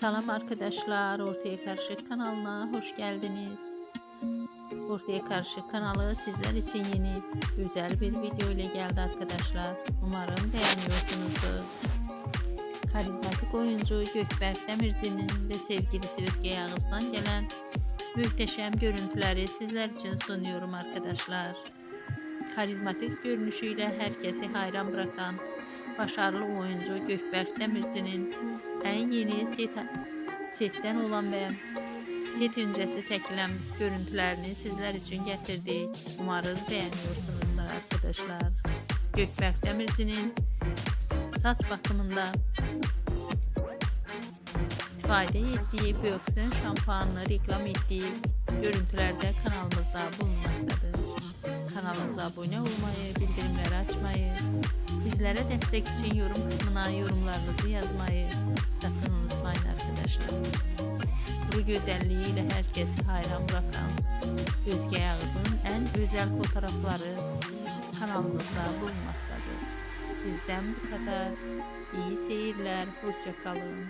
Selam arkadaşlar, Ortaya Karışık kanalına hoş geldiniz. Ortaya Karışık kanalı sizler için yeni güzel bir video ile geldi arkadaşlar. Umarım beğeniyorsunuzdur. Karizmatik oyuncu Gökberk Demirci'nin ve sevgilisi Özge Yağız'dan gelen muhteşem görüntüleri sizler için sunuyorum arkadaşlar. Karizmatik görünüşüyle herkesi hayran bırakan başarılı oyuncu Gökberk Demirci'nin en yeni set, setten olan ve set öncesi çekilen görüntülerini sizler için getirdik. Umarız beğeniyorsunuzdur arkadaşlar. Gökberk Demirci'nin saç bakımında istifade ettiği Böksün şampuanını reklam ettiği görüntülerde kanalımızda bulunmaktadır. Kanalımıza abone olmayı, bildirimleri açmayı, bizlere destek için yorum kısmına yorumlarınızı yazmayı sakın unutmayın arkadaşlar. Bu güzelliğiyle herkesi hayran bırakan Özge Yağız'ın en güzel fotoğrafları kanalımızda bulunmaktadır. Bizden bu kadar. İyi seyirler. Hoşçakalın.